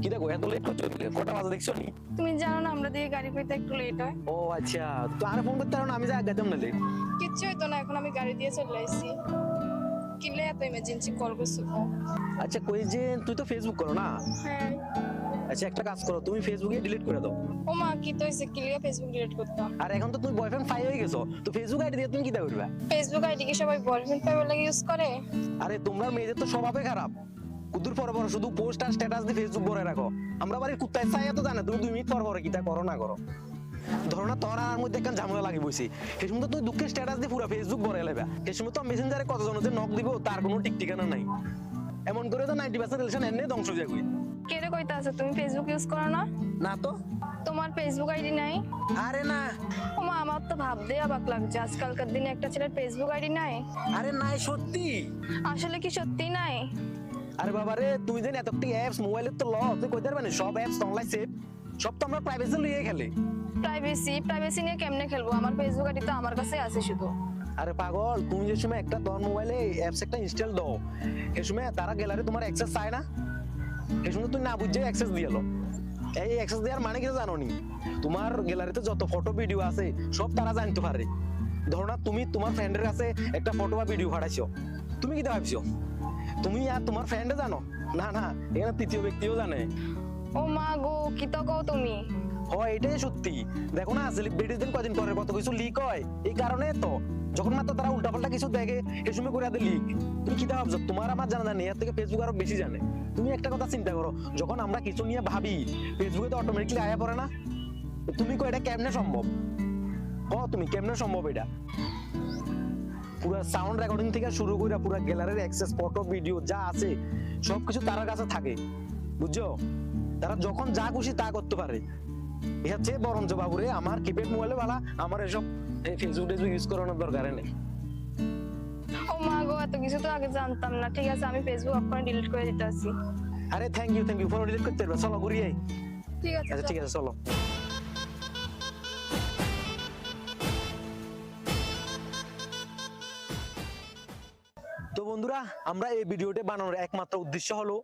কি দেখো এত লেট করছ? কটা বাজে দেখছ নি? তুমি জানো না আমরা দিয়ে গাড়ি পেতে একটু লেট হয়। ও আচ্ছা। তো আর ফোন করতে পারো আমি যা না লেট কিচ্ছু হইতো না এখন আমি গাড়ি দিয়ে চলে আসছি কিনলে এত ইমার্জেন্সি কল করছ আচ্ছা কই যে তুই তো ফেসবুক করো না? হ্যাঁ। আচ্ছা একটা কাজ করো তুমি ফেসবুকে ডিলিট করে দাও। ও মা কি তো কিলিয়া ফেসবুক ডিলিট করতাম। আর এখন তো তুমি বয়ফ্রেন্ড ফাই হয়ে গেছো তো ফেসবুক আইডি দিয়ে তুমি কি করবে? ফেসবুক আইডি কি সবাই বয়ফ্রেন্ড পাইবার লাগে ইউজ করে? আরে তোমরা মেয়েদের তো স্বভাবে খারাপ। কুদুর পর পর শুধু পোস্ট আর স্ট্যাটাস দিয়ে ফেসবুক ভরে রাখো। আমরা বাড়ির কুত্তায় চাই তো জানে তুমি দুই মিনিট পর পরে কিতা করো না করো। ধরো না তোর আর মধ্যে একটা ঝামেলা লাগে সেই সময় দুঃখের স্ট্যাটাস দিয়ে পুরো ফেসবুক ভরে লেবে সেই সময় তো মেসেঞ্জারে কতজন যে নক দিব তার কোনো ঠিক ঠিকানা নাই। এমন করে তো নাইনটি পার্সেন্ট রিলেশন এমনি ধ্বংস হয়ে যাবে। তুমি ফেসবুক ইউজ করো না? না তো। তোমার ফেসবুক আইডি নাই? আরে না। ও মা আমার তো ভাবতে অবাক লাগছে আজকালকার দিনে একটা ছেলের ফেসবুক আইডি নাই? আরে নাই সত্যি? আসলে কি সত্যি নাই? আরে বাবা রে তুমি যেন এতটি অ্যাপস মোবাইলের তো ল তুই কইতে পারবে না সব অ্যাপস অনলাইন সেভ সব তো আমরা প্রাইভেসি লিয়ে খেলে। প্রাইভেসি প্রাইভেসি নিয়ে কেমনে খেলব? আমার ফেসবুক আইডি তো আমার কাছে আছে শুধু। আরে পাগল তুমি যে সময় একটা তোর মোবাইলে অ্যাপস একটা ইনস্টল দাও এই সময় তারা গ্যালারি তোমার অ্যাক্সেস চায় না? এই সময় তুই না বুঝে অ্যাক্সেস দিয়ে এলো এই অ্যাক্সেস দেওয়ার মানে কিছু জানো নি? তোমার গ্যালারিতে যত ফটো ভিডিও আছে সব তারা জানতে পারে। ধরো না তুমি তোমার ফ্রেন্ডের কাছে একটা ফটো বা ভিডিও পাঠাইছো। তুমি কি ভাবছ? তুমি আর তোমার ফ্রেন্ডে জানো? না না এখানে তৃতীয় ব্যক্তিও জানে। ও মা গো কি তো কও তুমি। হয় এটাই সত্যি। দেখো না সেলিব্রিটিস দিন কদিন পরে কত কিছু লিক হয়। এই কারণে তো যখন মাত্র তারা উল্টাপাল্টা কিছু দেখে এই সময় করে আদে লিক তুমি কি ভাবছ? তোমার আমার জানা জানি এর থেকে ফেসবুক আরও বেশি জানে। তুমি একটা কথা চিন্তা করো যখন আমরা কিছু নিয়ে ভাবি ফেসবুকে তো অটোমেটিকলি আয়া পড়ে না? তুমি কো এটা কেমনে সম্ভব? ক তুমি কেমনে সম্ভব এটা? পুরো সাউন্ড রেকর্ডিং থেকে শুরু করে পুরো গ্যালারির অ্যাক্সেস ফটো ভিডিও যা আছে সবকিছু তার কাছে থাকে। বুঝছ? তারা যখন যা খুশি তা করতে পারে। এ হচ্ছে বরঞ্চ বাবুরে আমার কিপ্যাড মোবাইলে বালা আমার এসব ফেসবুক টেসবুক ইউজ করানোর দরকার নেই। ও মা গো এত কিছু তো আগে জানতাম না। ঠিক আছে আমি ফেসবুক অফ করে ডিলিট করে দিতে আরে thank you thank you follow delete করতে পারবে। চলো ঘুরিয়ে ঠিক আছে আচ্ছা ঠিক আছে চলো। তো বন্ধুরা, আমরা এই ভিডিওটি বানানোর একমাত্র উদ্দেশ্য হলো,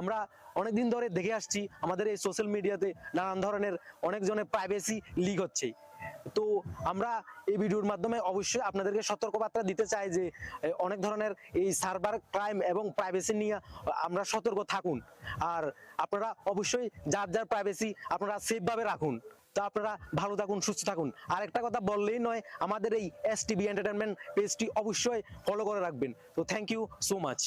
আমরা অনেকদিন ধরে দেখে আসছি আমাদের এই সোশ্যাল মিডিয়াতে নানান ধরনের অনেকজনের প্রাইভেসি লিক হচ্ছে। তো আমরা এই ভিডিওর মাধ্যমে অবশ্যই আপনাদেরকে সতর্কবার্তা দিতে চাই যে অনেক ধরনের এই সার্ভার ক্রাইম এবং প্রাইভেসি নিয়ে আমরা সতর্ক থাকুন। আর আপনারা অবশ্যই যার যার প্রাইভেসি আপনারা সেফভাবে রাখুন। তো আপনারা ভালো থাকুন, সুস্থ থাকুন। আর একটা কথা বললেই নয়, আমাদের এই এস টিভি এন্টারটেনমেন্ট পেজটি অবশ্যই ফলো করে রাখবেন। তো থ্যাংক ইউ সো মাচ